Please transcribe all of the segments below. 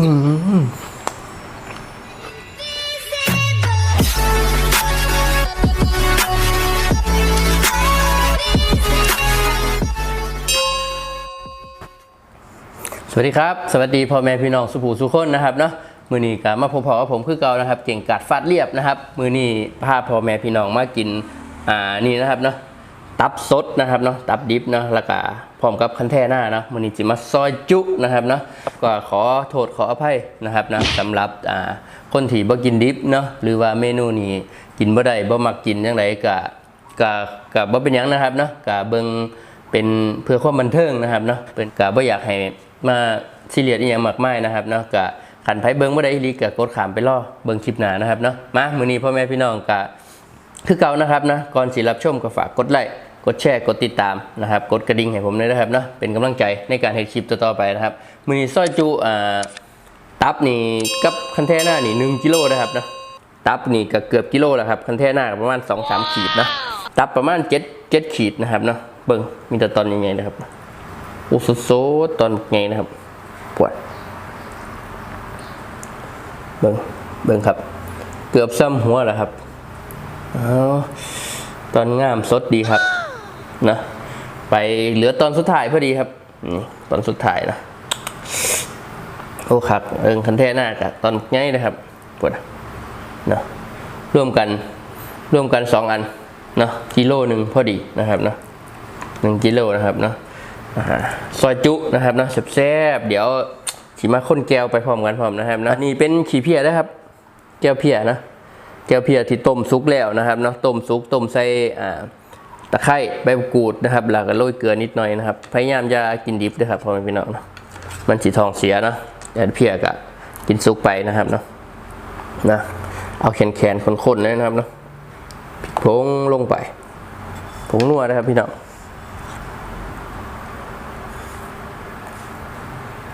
อืมสวัสดีครับ สวัสดีพ่อแม่พี่น้องสุภูสุคนนะครับเนาะมือนี้ก็มาพบพอกับผมคือเก่านะครับ เก่งกาดฟาดเรียบนะครับ มือนี้พาพ่อแม่พี่น้องมากินอ่านี่นะครับเนาะตับสดนะครับเนาะตับดิบเนาะแล้วก็ ร้อมกับคันแท่หน้านะมือนี้จะมาซอยจุนะครับเนาะก็ขอโทษขออภัยนะครับนะสำหรับอ่าคนที่บ่กินดิบเนาะหรือว่าเมนูนี้กินบ่ได้บ่มักกินจังไดก็ก็ก็บ่เป็นหยังนะครับเนาะก็เบิ่งเป็นเพื่อความบันเทิงนะครับเนาะเป็นกะบ่อยากให้มาซีเรียสอีหยังมากมายนะครับเนาะกะขันไผเบิ่งบ่ได้อีหลีกะกดขามไปรอเบิ่งคลิปหน้านะครับเนาะมามื้อนี้พ่อแม่พี่น้องกะคือเก่านะครับนะก่อนสิรับชมก็ฝากกดไลค์ กดแชร์กดติดตามนะครับกดกระดิ่งให้ผมด้วยนะครับเนาะเป็นกำลังใจในการเฮ็ดคลิปต่อๆไปนะครับมือซอยจุอ่าตับนี่กับคันแท่หน้านี่1กิโลนะครับเนาะตับนี่ก็เกือบกิโลแล้วครับคันแท่หน้าประมาณ2อสขีดนะตับประมาณ7 7ขีดนะครับเนาะเบิ่งมีแต่ตอนใหญ่ๆนะครับโอ้โซตอนใหญ่นะครับปวดเบิ่งเบิ่งครับ เกือบซ้ำหัวแล้วครับอ๋อตอนงามสดดีครับ นะไปเหลือตอนสุดท้ายพอดีครับตอนสุดท้ายนะโอ้ครับเอิงคันแท่หน้ากับตอนใหญ่นะครับปวดนะร่วมกันร่วมกันสองอันเนาะกิโลหนึ่งพอดีนะครับเนาะหนึ่งกิโลนะครับเนาะอ่าซอยจุนะครับเนาะแซ่บๆเดี๋ยวขีมาข้นแก้วไปพร้อมกันพร้อมนะครับนะนี่เป็นขี้เพียนะครับ แก้วเพียนะแก้วเพียที่ต้มซุกแล้วนะครับเนาะต้มซุกต้มใส่อ่า ตะไคร้ใบมะกรูดนะครับแล้วก็โรยเกลือนิดหน่อยนะครับ พยายามจะกินดิบด้วยครับพ่อแม่พี่น้องนะมันสีทองเสียเนาะแต่เพียก็กินซุกไปนะครับเนาะนะเอาแขนแขนๆคนๆเลยนะครับเนาะพริกผงลงไปผงนัวนะครับพี่น้อง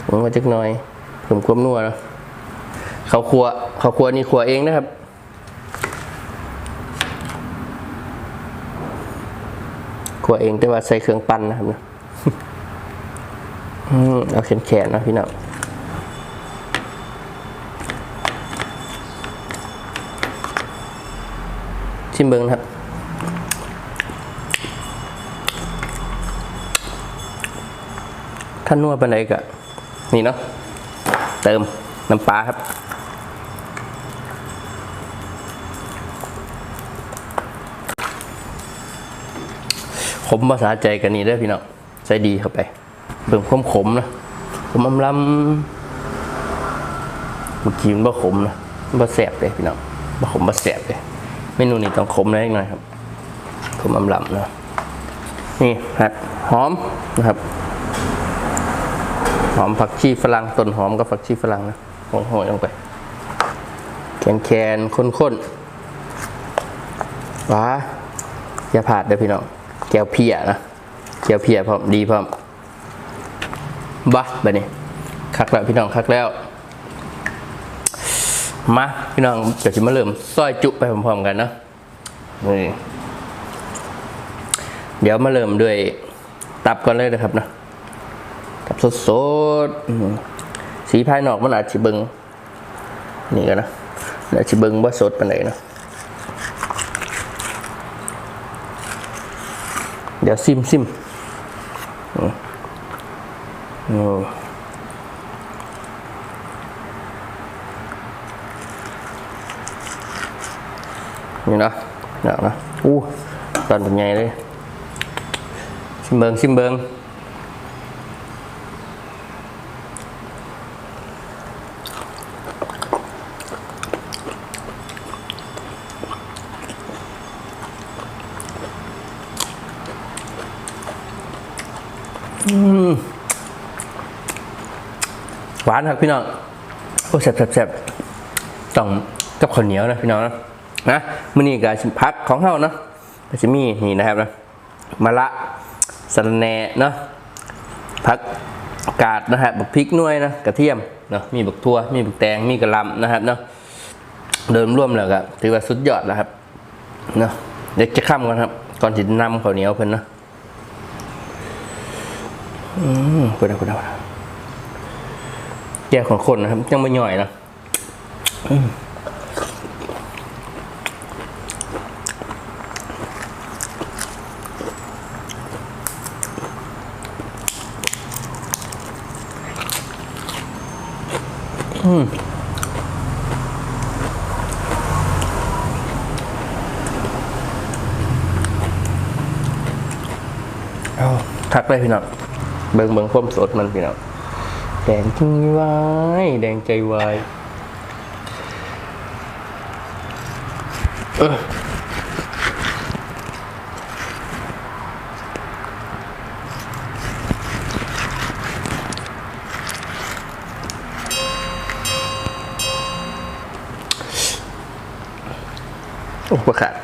ผงมาจักหน่อยเพิ่มความนัวนะข้าวคั่วข้าวคั่วนี่คั่วเองนะครับ คั่วเองแต่ว่าใส่เครื่องปั้นนะครับนะเอาแขนแขนๆนะพี่น้องชิมเบิงนะครับท่านนวดไปไหนกะนี่เนาะเติมน้ำปลาครับ มภาษาใจกันนี่เด้พี่น้องใส่ดีเข้าไปเบิ่งความขมนะขมอำลำเมื่อกี้มันบ่ขมนะมันบ่แสบเลยพี่น้องบ่ขมบ่แสบเลยเมนูนี้ต้องขมหน่อยหน่อยครับขมอำลำนะนี่หัดหอมนะครับ หอมผักชีฝรั่งต้นหอมกับผักชีฝรั่งนะโหยลงไป แคนแคนข้นข้นๆว้าอย่าผาดเด้อพี่น้อง แก้วเพียนะแก้วเพียพร้อมดีพร้อมบ้าแบบนี้คักแล้วพี่น้องคักแล้วมาพี่น้องเดี๋ยวจะมาเริ่มซอยจุไปพร้อมๆกันนะนี่เดี๋ยวมาเริ่มด้วยตับก่อนเลยนะครับนะตับสดๆสีภายนอกมันอาจจะเบิงนี่กันนะอาจจะเบิงว่าสดปานไหนนะ เดี๋ยวซิมซิมนี่นะเนาะนะอู้ตอนเป็นไงเลยซิมเบิงซิมเบิง หวานครับพี่น้องโอ้แซ่บแซ่บแซ่บต้องกับข้าวเหนียวนะพี่น้องนะนะมื้อนี้ก็สิพักของเฮาเนาะก็จะมีนี่นะครับนะมะละสะระแหน่เนาะผักกาดนะครับบักพริกน่วยนะกระเทียมเนาะมีบักทั่วมีบักแตงมีกระลำนะครับเนาะเดินร่วมแล้วก็ถือว่าสุดยอดแล้วครับเนาะเด็กจะข้ามก่อนครับ ก่อนจะนำข้าวเหนียวเพิ่นเนาะอืมเพิ่นเอาเพิ่นเอา แย่ของคนนะครับ ยังไม่ย่อยนะอืมอืมเอาทักเลยพี่น้องเบิ่งเบิ่งความสดมันพี่น้อง แดงใจวายแดงใจวายเออโอ้ประขาด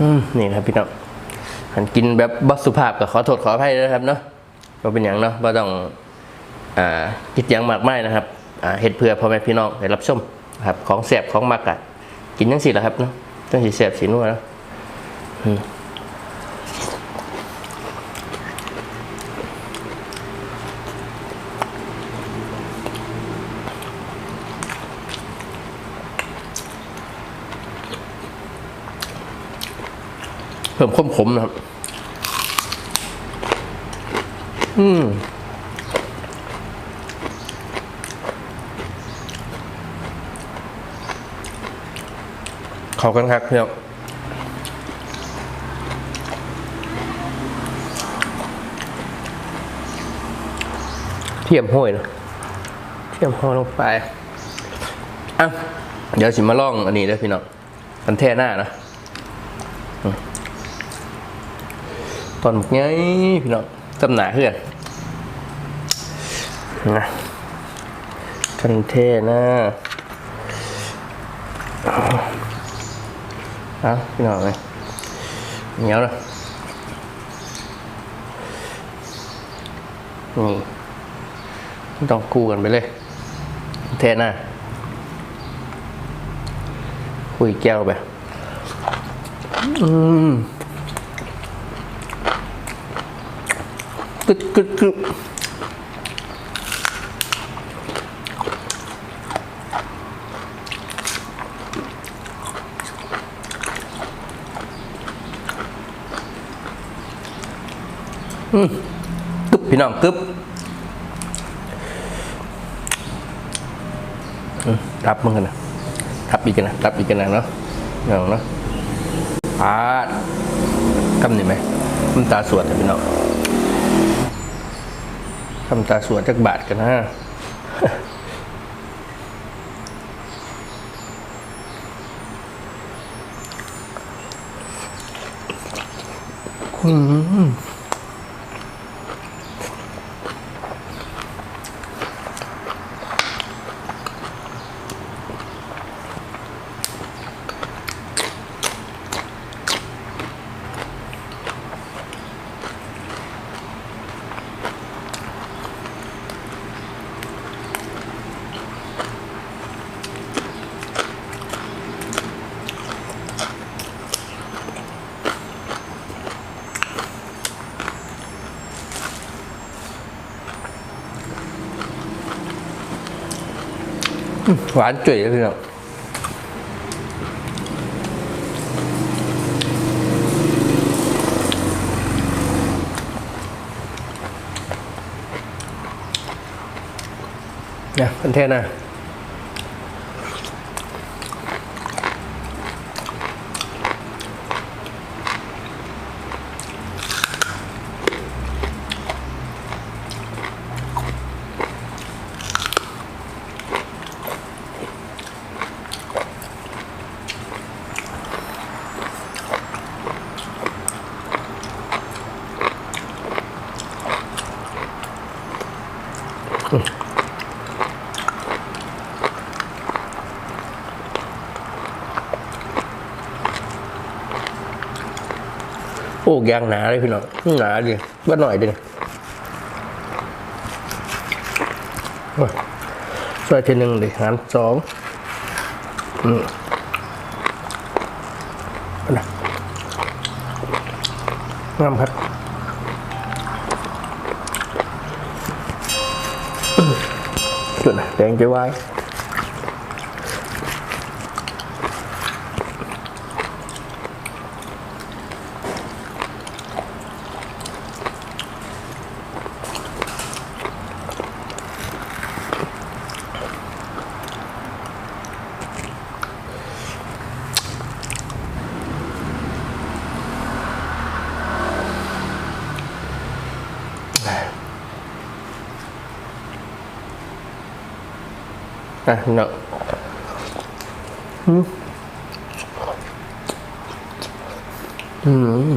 อืม นี่นะครับพี่น้อง หันกินแบบบสุภาพก็ขอโทษขออภัยด้วยนะครับเนาะก็เป็นอย่างเนาะว่าต้องอ่าคิดอย่างมากไม่นะครับอ่าเห็ดเพื่อพ่อแม่พี่น้องได้รับชมครับของแสบของมากอะกินยังสิแหละครับเนาะต้องสีแสบสีนัวเนาะ เพิ่มข้มขมนะครับ อืมเขากันครับพี่น้องเทียมห้อยเนอะเทียมห้อยลงไปอะเดี๋ยวสิมาล่องอันนี้ด้อพี่น้องมันแท่หน้านะอืม ตอนหมกไงพี่น้องตำหนาเพื่อนนะกันเท่น้าเอาพี่น้องเลยเหนียวเลยนี่ต้องกู้กันไปเลย เทหน้าคุยแก้วไป อืม กึดกึดกึดกึบพี่น้องกึบอืมรับมึงกันนะรับอีกกันนะรับอีกกันนะเนาะน้องเนาะปาดคำนี่ไหมคำตาสวดพี่น้องำตาสวดจักบาทกันนะอืม หวานจุ๋ยเลยพี่น้องเนี่ยเป็นเทนนะ กยางหนาเลยพี่น้องหนาดิว่าหน่อยดิซวยที่หนึ่งดิหารสองอืมนะงามครับจุดนแดงจะไว้ อะเนาะอืมอืม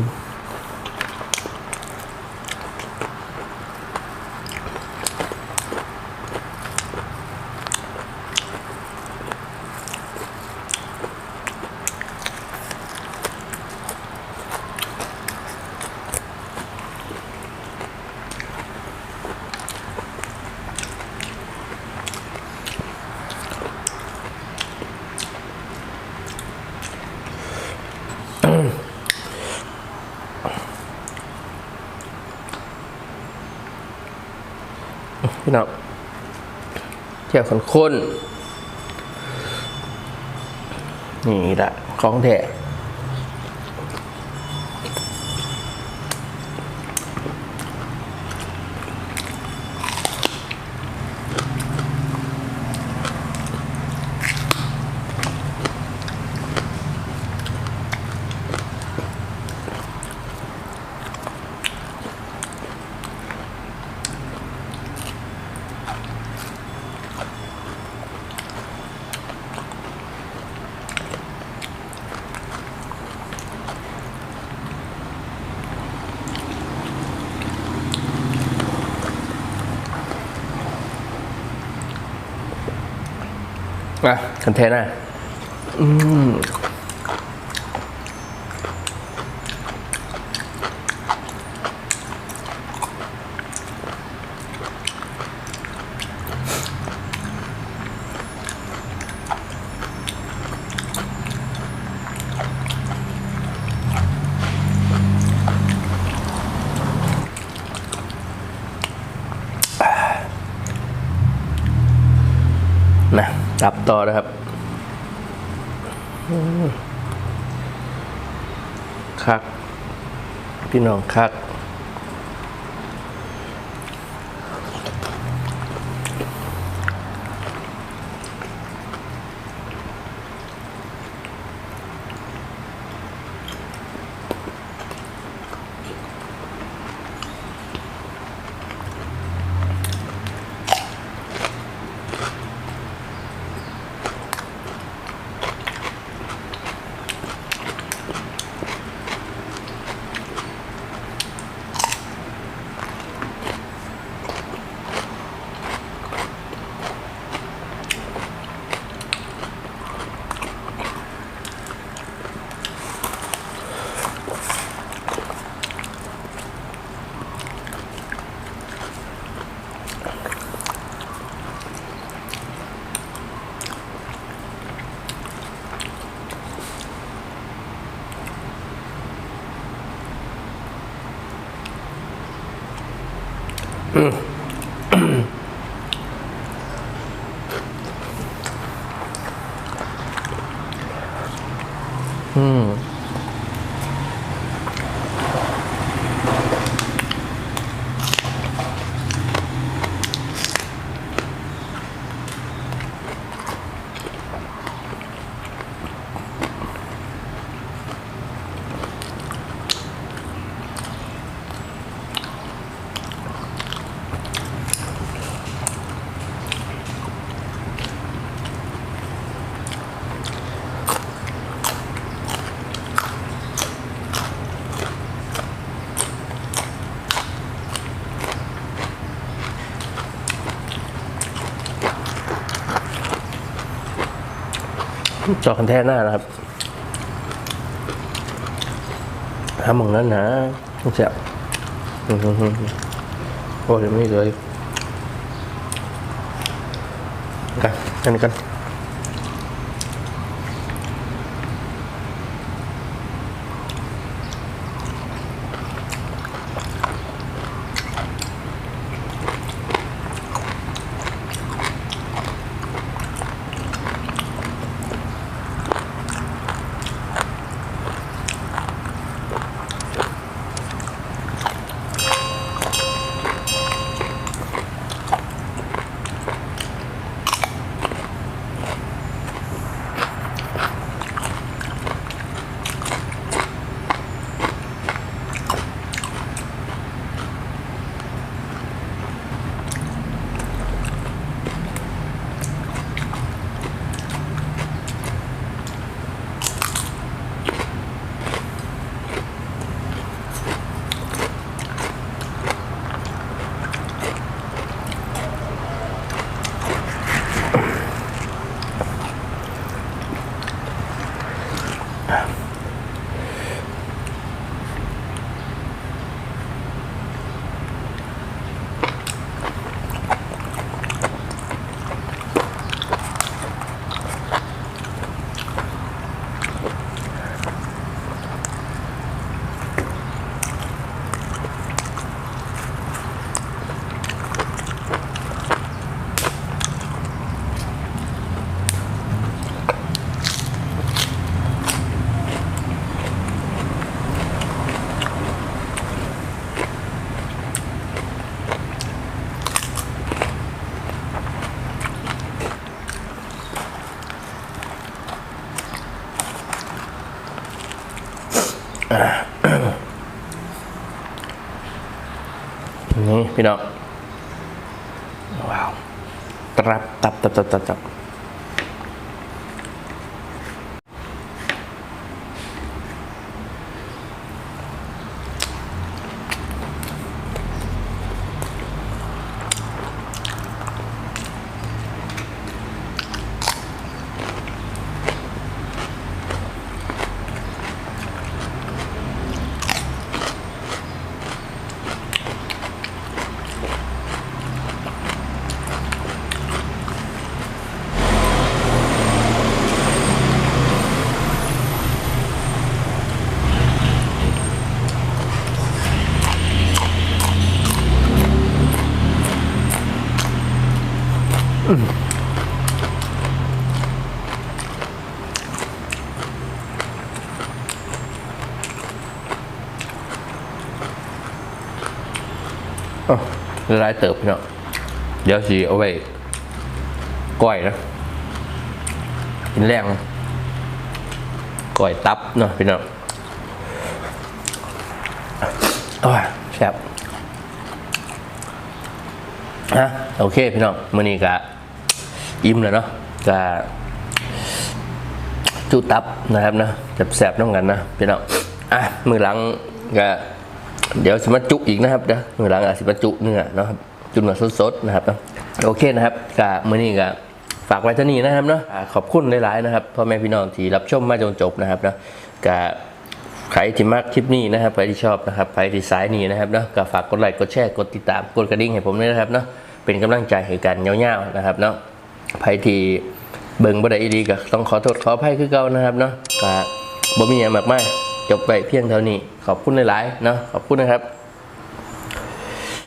พี่น้องเที่ยวคนคนนี่ละของแท้ อะคันเทนอะอืม ดับต่อนะครับคักพี่น้องคัก จอคันแท้หน้านะครับทำมองนั้นนะเจ็บโอ้ยไม่เลยกันอันนี้กัน พี่น้องว้าวตรับตับตับตับตับ อลายเติบพี่น้องเดี๋ยวสีเอาไว้ก้อยนะกินแรงก้อยตับเนาะพี่น้องโอ้ยแซ่บฮะโอเคพี่น้องมื้อนี้ก็อิ่มแล้วเนาะก็จุตับนะครับนะแซ่บๆน้องกันนะพี่น้องอะมือหลังก็ เดี๋ยวสิมาจุอีกนะครับเดี๋ยวหลังอาสิมาจุเนื้อนะครับจุเนื้อสดๆนะครับโอเคนะครับก็มื้อนี้ก็ฝากไว้เท่านี้นะครับเนาะขอบคุณหลายๆนะครับพ่อแม่พี่น้องที่รับชมมาจนจบนะครับเนาะก็ใครที่มักคลิปนี้นะครับใครที่ชอบนะครับใครที่สายนี้นะครับเนาะก็ฝากกดไลค์กดแชร์กดติดตามกดกระดิ่งให้ผมด้วยนะครับเนาะเป็นกำลังใจให้กันยาวๆนะครับเนาะใครที่เบิ่งบ่ได้อีดีก็ต้องขอโทษขออภัยคือเก่านะครับเนาะก็บ่มีหยังมากมาย จบไปเพียงเท่านี้ ขอบคุณหลายๆเนาะขอบคุณนะครับ